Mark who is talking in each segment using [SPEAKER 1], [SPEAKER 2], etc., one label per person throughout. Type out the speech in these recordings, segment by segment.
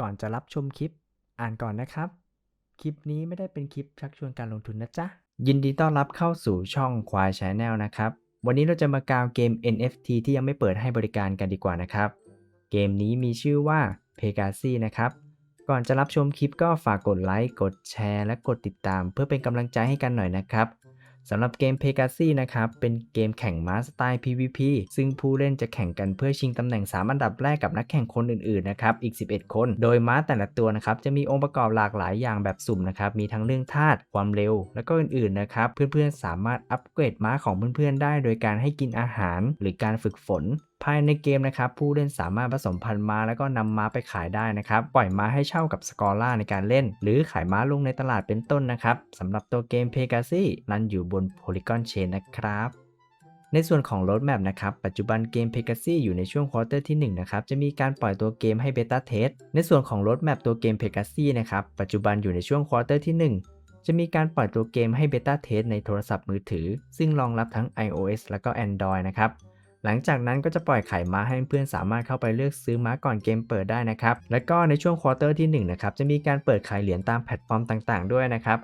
[SPEAKER 1] ก่อนจะรับชมคลิป อ่านก่อนนะครับ คลิปนี้ไม่ได้เป็นคลิปชักชวนการลงทุนนะจ๊ะ ยินดีต้อนรับเข้าสู่ช่องควายชาแนลนะครับ วันนี้เราจะมากาวเกม NFT ที่ยังไม่เปิดให้บริการกันดีกว่านะครับ เกมนี้มีชื่อว่า Pegasi นะครับก่อนจะรับชมคลิปก็ฝากกดไลค์ กดแชร์ และกดติดตาม เพื่อเป็นกำลังใจให้กันหน่อยนะครับ สำหรับเกม Pegasi นะครับ เป็นเกมแข่งม้าสไตล์ PVP ซึ่งผู้เล่นจะแข่งกันเพื่อชิงตำแหน่ง 3 อันดับแรกกับนักแข่งคนอื่นๆ นะครับ อีก 11 คน โดยม้าแต่ละตัวนะครับ จะมีองค์ประกอบหลากหลายอย่างแบบสุ่มนะครับ มีทั้งเรื่องธาตุ ความเร็ว แล้วก็อื่นๆ นะครับ เพื่อนๆ สามารถอัปเกรดม้าของเพื่อนๆ ได้ โดยการให้กินอาหาร หรือการฝึกฝน ภายในเกมนะครับผู้เล่นสามารถผสมพันธุ์ม้าแล้วก็นำม้าไปขายได้นะครับ ปล่อยม้าให้เช่ากับสกอร่าในการเล่น หรือขายม้าลงในตลาดเป็นต้นนะครับสำหรับตัวเกม Pegasi รันอยู่บน Polygon Chain นะครับในส่วนของ Roadmap นะครับ ปัจจุบันเกม Pegasi อยู่ในช่วงควอเตอร์ที่ 1 นะครับ จะมีการปล่อยตัวเกมให้เบต้าเทส ในส่วนของ Roadmap ตัวเกม Pegasi นะครับ ปัจจุบันอยู่ในช่วงควอเตอร์ที่ 1 จะมีการปล่อยตัวเกมให้เบต้าเทสในโทรศัพท์มือถือ ซึ่งรองรับทั้ง iOS แล้วก็ Android นะครับ หลังจากนั้นก็จะปล่อยไข่ม้าให้เพื่อนสามารถเข้าไปเลือกซื้อม้าก่อนเกมเปิดได้นะครับ และก็ในช่วงควอเตอร์ที่1นะครับจะมีการเปิดขายเหรียญตามแพลตฟอร์มต่างๆ ด้วยนะครับ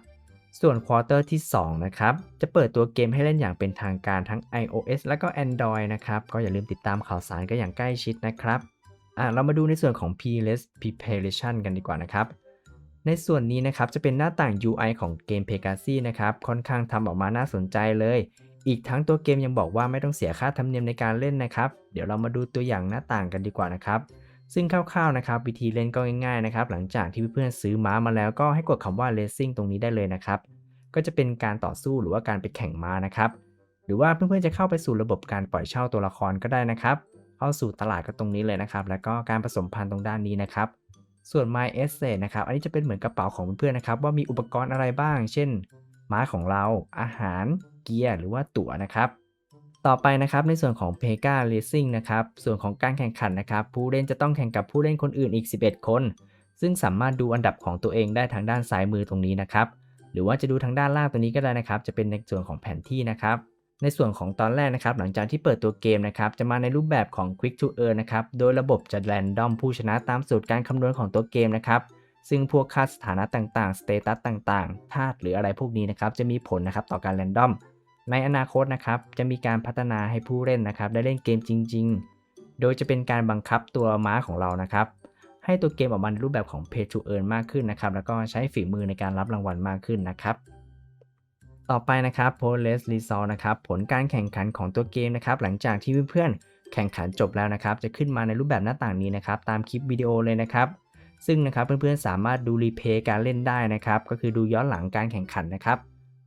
[SPEAKER 1] ส่วนควอเตอร์ที่2นะครับจะเปิดตัวเกมให้เล่นอย่างเป็นทางการทั้ง iOS และก็ Android นะครับก็อย่าลืมติดตามข่าวสารกันอย่างใกล้ชิดนะครับอะเรามาดูในส่วนของ P-less preparation กันดีกว่านะครับในส่วนนี้นะครับจะเป็นหน้าต่าง UI ของเกม Pegasi นะครับค่อนข้างทำออกมาน่าสนใจเลย อีกทั้งตัวเกมยังบอกว่าไม่ต้องเสียค่าธรรมเนียมในการเล่นนะครับ เดี๋ยวเรามาดูตัวอย่างหน้าต่างกันดีกว่านะครับ ซึ่งคร่าวๆนะครับ วิธีเล่นก็ง่ายๆนะครับ หลังจากที่เพื่อนๆซื้อม้ามาแล้วก็ให้กดคำว่า racing ตรงนี้ได้เลยนะครับ ก็จะเป็นการต่อสู้หรือว่าการไปแข่งม้านะครับ หรือว่าเพื่อนๆจะเข้าไปสู่ระบบการปล่อยเช่าตัวละครก็ได้นะครับ เข้าสู่ตลาดก็ตรงนี้เลยนะครับ แล้วก็การผสมพันธุ์ตรงด้านนี้นะครับ ส่วน My Essay นะครับ อันนี้จะเป็นเหมือนกระเป๋าของเพื่อนๆนะครับ ว่ามีอุปกรณ์อะไรบ้าง เช่น ม้าของเรา อาหาร เกียร์หรือว่าตั๋วนะครับ ต่อไปนะครับในส่วนของ Pega Racing นะครับส่วนของการแข่งขันนะครับผู้เล่นจะต้องแข่งกับผู้เล่นคนอื่นอีก 11 คน ซึ่งสามารถดูอันดับของตัวเองได้ทางด้านซ้ายมือตรงนี้นะครับหรือว่าจะดูทางด้านล่างตัวนี้ก็ได้นะครับ จะเป็นในส่วนของแผนที่นะครับในส่วนของตอนแรกนะครับ หลังจากที่เปิดตัวเกมนะครับ จะมาในรูปแบบของ Quick to Earn นะครับ โดยระบบจะแรนดอมผู้ชนะตามสูตรการคำนวณของตัวเกมนะครับ ซึ่งพวกค่าสถานะต่างๆ สเตตัสต่างๆ ธาตุหรืออะไรพวกนี้นะครับ จะมีผลนะครับต่อการแรนดอม ในอนาคตนะครับจะมีการพัฒนาให้ผู้เล่นนะครับได้เล่นเกมจริง ๆ โดยจะเป็นการบังคับตัวม้าของเรานะครับให้ตัวเกมออกมาในรูปแบบของ Pay to Earn มากขึ้นนะครับแล้วก็ใช้ฝีมือในการรับรางวัลมากขึ้นนะครับต่อไปนะครับ Progress Result นะครับผลการแข่งขันของตัวเกมนะครับหลังจากที่เพื่อนๆแข่งขันจบแล้วนะครับจะขึ้นมาในรูปแบบหน้าต่างนี้นะครับตามคลิปวิดีโอเลยนะครับซึ่งนะครับเพื่อนๆสามารถดูรีเพย์การเล่นได้นะครับก็คือดูย้อนหลังการแข่งขันนะครับ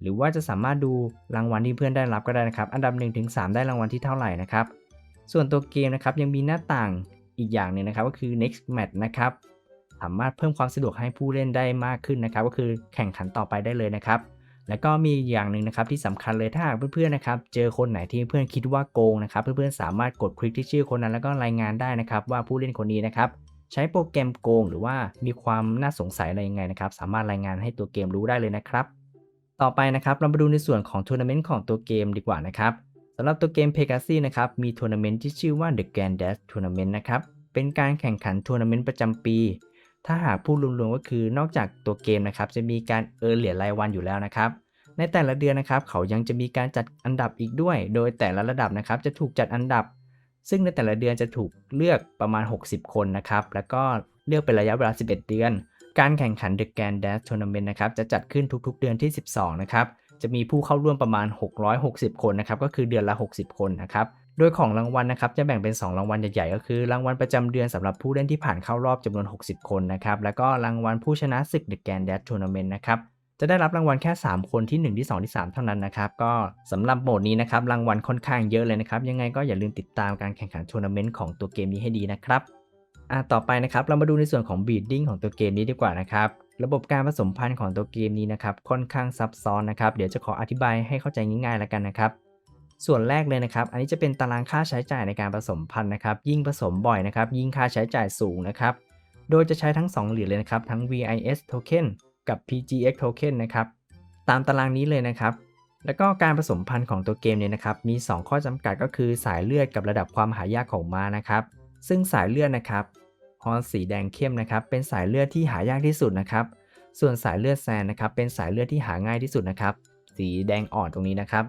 [SPEAKER 1] หรือว่าจะสามารถดูรางวัลที่เพื่อนได้รับก็ได้นะครับ อันดับ 1-3 ได้รางวัลที่เท่าไหร่นะครับ ส่วนตัวเกมนะครับยังมีหน้าต่างอีกอย่างหนึ่งนะครับก็คือ next match นะครับ สามารถเพิ่มความสะดวกให้ผู้เล่นได้มากขึ้นนะครับ ก็คือแข่งขันต่อไปได้เลยนะครับ แล้วก็มีอย่างหนึ่งนะครับที่สำคัญเลยถ้าหากเพื่อนๆนะครับ เจอคนไหนที่เพื่อนคิดว่าโกงนะครับ เพื่อนๆสามารถกดคลิกที่ชื่อคนนั้นแล้วก็รายงานได้นะครับ ว่าผู้เล่นคนนี้นะครับใช้โปรแกรมโกง หรือว่ามีความน่าสงสัยอะไรยังไงนะครับ สามารถรายงานให้ตัวเกมรู้ได้เลยนะครับ ต่อไปนะครับเรามาดูในส่วนของทัวร์นาเมนต์ของตัวเกมดีกว่านะครับสำหรับตัวเกม Pegasi นะครับมีทัวร์นาเมนต์ที่ชื่อว่า The Grand Dash Tournament นะครับเป็นการแข่งขันทัวร์นาเมนต์ประจำปี ถ้าหากพูดรวมๆก็คือนอกจากตัวเกมนะครับจะมีการเออเหรียญรายวันอยู่แล้วนะครับในแต่ละเดือนนะครับเขายังจะมีการจัดอันดับอีกด้วย โดยแต่ละระดับนะครับจะถูกจัดอันดับ ซึ่งในแต่ละเดือนจะถูกเลือกประมาณ 60 คนนะครับแล้วก็เลือกเป็นระยะเวลา 11 เดือน การแข่งขัน The Grand Dash Tournament นะครับจะจัดขึ้นทุกๆ เดือนที่ 12 นะครับ จะมีผู้เข้าร่วมประมาณ 660 คนนะครับ ก็คือเดือนละ 60 คนนะครับ โดยของรางวัลนะครับจะแบ่งเป็น 2 รางวัลใหญ่ๆ ก็คือ รางวัลประจำเดือนสำหรับผู้เล่นที่ผ่านเข้ารอบจำนวน 60 คนนะครับ แล้วก็รางวัลผู้ชนะศึก The Grand Dash Tournament นะครับจะได้รับรางวัลแค่ 3 คนที่ 1 ที่ 2 ที่ 3 เท่านั้นนะครับ ก็สำหรับโหมดนี้นะครับรางวัลค่อนข้างเยอะเลยนะครับ ยังไงก็อย่าลืมติดตามการแข่งขันทัวร์นาเมนต์ของตัวเกมนี้ให้ดีนะครับ อะต่อไปนะครับเรามาดูในส่วนของ Breeding ของตัวเกมนี้ดีกว่านะครับระบบการผสมพันธุ์ของตัวเกมนี้นะครับค่อนข้างซับซ้อนนะครับเดี๋ยวจะขออธิบายให้เข้าใจง่ายๆแล้วกันนะครับส่วนแรกเลยนะครับ อันนี้จะเป็นตารางค่าใช้จ่ายในการผสมพันธุ์นะครับ ยิ่งผสมบ่อยนะครับ ยิ่งค่าใช้จ่ายสูงนะครับ โดยจะใช้ทั้ง 2 เหรียญเลยนะครับ ทั้ง VIS token กับ PGX token นะครับ ตามตารางนี้เลยนะครับ แล้วก็การผสมพันธุ์ของตัวเกมเนี่ยนะครับ มี 2 ข้อจำกัดก็คือสายเลือดกับระดับความหายากของม้านะครับ ซึ่งสายเลือดนะครับฮอนสีแดงเข้มนะครับ เป็นสายเลือดที่หายากที่สุดนะครับ ส่วนสายเลือดแซนนะครับ เป็นสายเลือดที่หาง่ายที่สุดนะครับ สีแดงอ่อนตรงนี้นะครับ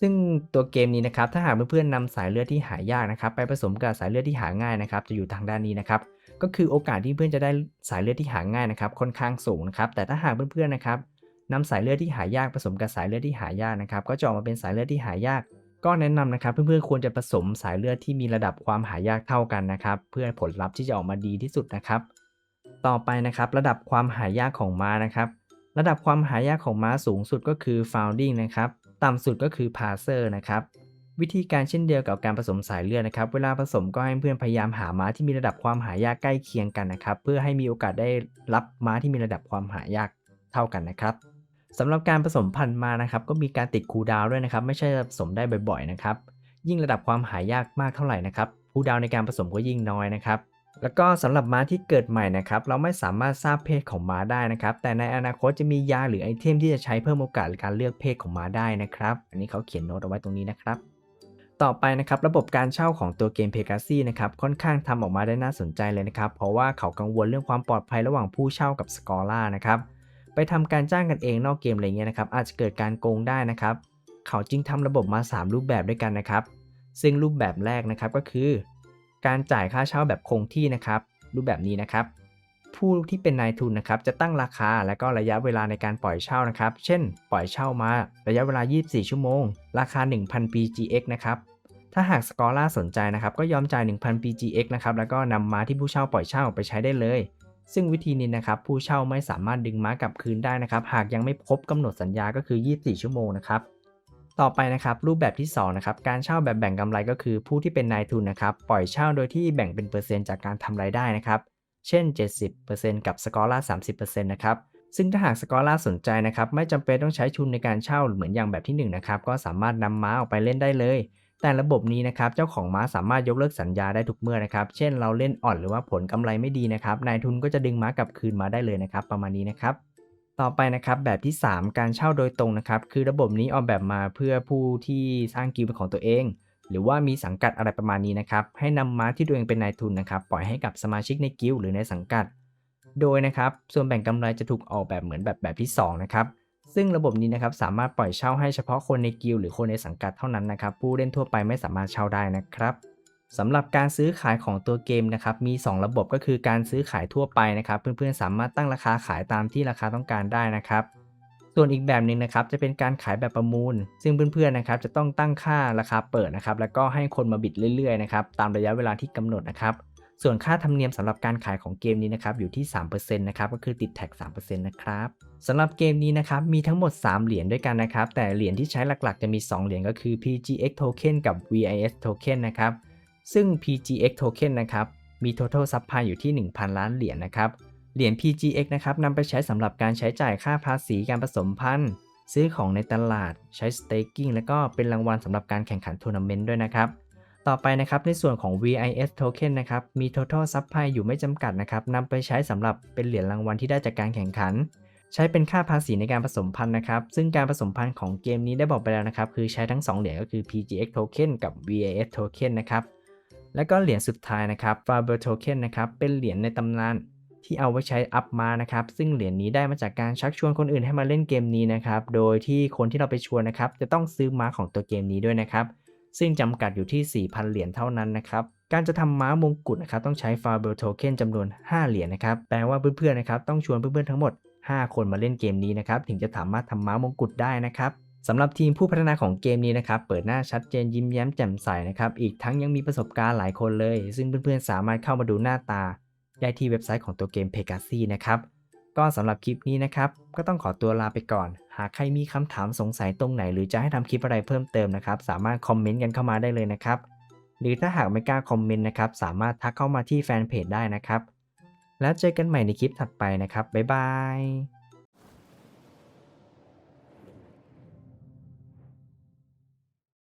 [SPEAKER 1] ซึ่งตัวเกมนี้นะครับ ถ้าหากเพื่อนๆนำสายเลือดที่หายากนะครับ ไปผสมกับสายเลือดที่หาง่ายนะครับ จะอยู่ทางด้านนี้นะครับ ก็คือโอกาสที่เพื่อนจะได้สายเลือดที่หาง่ายนะครับ ค่อนข้างสูงนะครับ แต่ถ้าหากเพื่อนๆนะครับนำสายเลือดที่หายากผสมกับสายเลือดที่หายากนะครับ ก็จะออกมาเป็นสายเลือดที่หายาก ก็แนะนำนะครับเพื่อนๆควรจะผสมสายเลือดที่มีระดับความหายากเท่ากันนะครับ เพื่อผลลัพธ์ที่จะออกมาดีที่สุดนะครับ ต่อไปนะครับระดับความหายากของม้านะครับ ระดับความหายากของม้าสูงสุดก็คือ founding นะครับต่ำสุดก็คือ parser นะครับวิธีการเช่นเดียวกับการผสมสายเลือดนะครับ เวลาผสมก็ให้เพื่อนพยายามหาม้าที่มีระดับความหายากใกล้เคียงกันนะครับ เพื่อให้มีโอกาสได้รับม้าที่มีระดับความหายากเท่ากันนะครับ สำหรับการผสมพันธุ์มานะครับก็มีการติดคูดาวด้วยนะครับ ไม่ใช่ผสมได้บ่อยๆนะครับ ยิ่งระดับความหายากมากเท่าไหร่นะครับคูดาวในการผสมก็ยิ่งน้อยนะครับ แล้วก็สำหรับม้าที่เกิดใหม่นะครับ เราไม่สามารถทราบเพศของม้าได้นะครับ แต่ในอนาคตจะมียาหรือไอเทมที่จะใช้เพิ่มโอกาสในการเลือกเพศของม้าได้นะครับ อันนี้เขาเขียนโน้ตเอาไว้ตรงนี้นะครับ ต่อไปนะครับระบบการเช่าของตัวเกม p e g a s ซี่นะครับค่อนข้างทำออกมาได้น่าสนใจเลยนะครับ เพราะว่าเขากังวลเรื่องความปลอดภัยระหว่างผู้เช่ากับสกอร่านะครับ ไปทำการจ้างกันเองนอกเกมอะไรเงี้ยนะครับอาจจะเกิดการโกงได้นะครับ เขาจึงทำระบบมา 3 รูปแบบด้วยกันนะครับ ซึ่งรูปแบบแรกนะครับก็คือ การจ่ายค่าเช่าแบบคงที่นะครับ รูปแบบนี้นะครับ ผู้ที่เป็นนายทุนนะครับจะตั้งราคาและก็ระยะเวลาในการปล่อยเช่านะครับ เช่น ปล่อยเช่ามาระยะเวลา 24 ชั่วโมง ราคา 1,000 PGX นะครับถ้าหากสกอร่าสนใจนะครับก็ยอมจ่าย 1,000 PGX นะครับแล้วก็นำมาที่ผู้เช่าปล่อยเช่าไปใช้ได้เลย ซึ่งวิธีนี้นะครับผู้เช่าไม่สามารถดึงม้ากลับคืนได้นะครับ หากยังไม่ครบกำหนดสัญญาก็คือ 24 ชั่วโมงนะครับต่อไปนะครับรูปแบบที่2นะครับการเช่าแบบแบ่งกำไรก็คือผู้ที่เป็นนายทุนนะครับปล่อยเช่าโดยที่แบ่งเป็นเปอร์เซ็นต์จากการทำรายได้นะครับเช่น 70%กับสกอร่า30%นะครับซึ่งถ้าหากสกอร่าสนใจนะครับไม่จำเป็นต้องใช้ทุนในการเช่าเหมือนอย่างแบบที่1นะครับก็สามารถนำม้าออกไปเล่นได้เลย แต่ระบบนี้นะครับเจ้าของม้าสามารถยกเลิกสัญญาได้ทุกเมื่อนะครับ เช่นเราเล่นอ่อนหรือว่าผลกำไรไม่ดีนะครับ นายทุนก็จะดึงม้ากลับคืนมาได้เลยนะครับ ประมาณนี้นะครับ ต่อไปนะครับแบบที่ 3 การเช่าโดยตรงนะครับ คือระบบนี้ออกแบบมาเพื่อผู้ที่สร้างกิลด์เป็นของตัวเอง หรือว่ามีสังกัดอะไรประมาณนี้นะครับ ให้นำม้าที่ตัวเองเป็นนายทุนนะครับ ปล่อยให้กับสมาชิกในกิลด์หรือในสังกัด โดยนะครับ ส่วนแบ่งกำไรจะถูกออกแบบเหมือนแบบแบบที่2นะครับ ซึ่งระบบนี้นะครับสามารถปล่อยเช่าให้เฉพาะคนในกิลหรือคนในสังกัดเท่านั้นนะครับ ผู้เล่นทั่วไปไม่สามารถเช่าได้นะครับสำหรับการซื้อขายของตัวเกมนะครับมี 2 ระบบก็คือการซื้อขายทั่วไปนะครับเพื่อนๆสามารถตั้งราคาขายตามที่ราคาต้องการได้นะครับ ส่วนอีกแบบหนึ่งนะครับจะเป็นการขายแบบประมูล ซึ่งเพื่อนๆนะครับจะต้องตั้งค่าราคาเปิดนะครับแล้วก็ให้คนมาบิดเรื่อยๆนะครับตามระยะเวลาที่กำหนดนะครับ ส่วนค่าธรรมเนียมสำหรับการขายของเกมนี้นะครับอยู่ที่ 3%นะครับก็คือติดแท็ก 3%นะครับสำหรับเกมนี้นะครับมีทั้งหมด 3 เหรียญด้วยกันนะครับ แต่เหรียญที่ใช้หลักๆ จะมี 2 เหรียญก็คือ PGX Token กับ VIS Token นะครับ ซึ่ง PGX Token นะครับมี total supply อยู่ที่ 1,000 ล้านเหรียญนะครับ เหรียญ PGX นะครับนำไปใช้สำหรับการใช้จ่ายค่าภาษีการผสมพันธุ์ซื้อของในตลาดใช้ staking แล้วก็เป็นรางวัลสำหรับการแข่งขันทัวร์นาเมนต์ด้วยนะครับ ต่อไปนะครับในส่วนของ VIS Token นะครับมี total supply อยู่ไม่จำกัดนะครับนำไปใช้สำหรับเป็นเหรียญรางวัลที่ได้จากการแข่งขัน ใช้เป็นค่าภาษีในการผสมพันธุ์นะครับ ซึ่งการผสมพันธุ์ของเกมนี้ได้บอกไปแล้วนะครับ คือใช้ทั้ง 2 เหรียญก็คือ PGX Token กับ VIS Token นะครับแล้วก็เหรียญสุดท้ายนะครับ Faber Token นะครับเป็นเหรียญในตำนานที่เอาไว้ใช้อัพมานะครับ ซึ่งเหรียญนี้ได้มาจากการชักชวนคนอื่นให้มาเล่นเกมนี้นะครับ โดยที่คนที่เราไปชวนนะครับ จะต้องซื้อม้าของตัวเกมนี้ด้วยนะครับ ซึ่งจำกัดอยู่ที่ 4,000 เหรียญเท่านั้นนะครับ การจะทำม้ามงกุฎนะครับต้องใช้ Faber Token จำนวน 5 เหรียญนะครับ แปลว่าเพื่อนๆนะครับต้องชวนเพื่อนๆทั้งหมด 5 คนมาเล่นเกมนี้นะครับถึงจะสามารถทำม้ามงกุฎได้นะครับสำหรับทีมผู้พัฒนาของเกมนี้นะครับเปิดหน้าชัดเจนยิ้มแย้มแจ่มใสนะครับอีกทั้งยังมีประสบการณ์หลายคนเลย ซึ่งเพื่อนๆสามารถเข้ามาดูหน้าตา ได้ที่เว็บไซต์ของตัวเกม Pegasi นะครับ ก็สำหรับคลิปนี้นะครับ ก็ต้องขอตัวลาไปก่อน หากใครมีคำถามสงสัยตรงไหน หรือจะให้ทำคลิปอะไรเพิ่มเติมนะครับ สามารถคอมเมนต์กันเข้ามาได้เลยนะครับ หรือถ้าหากไม่กล้าคอมเมนต์นะครับ สามารถทักเข้ามาที่แฟนเพจได้นะครับ แล้วเจอกันใหม่ในคลิปถัดไปนะครับ บ๊ายบาย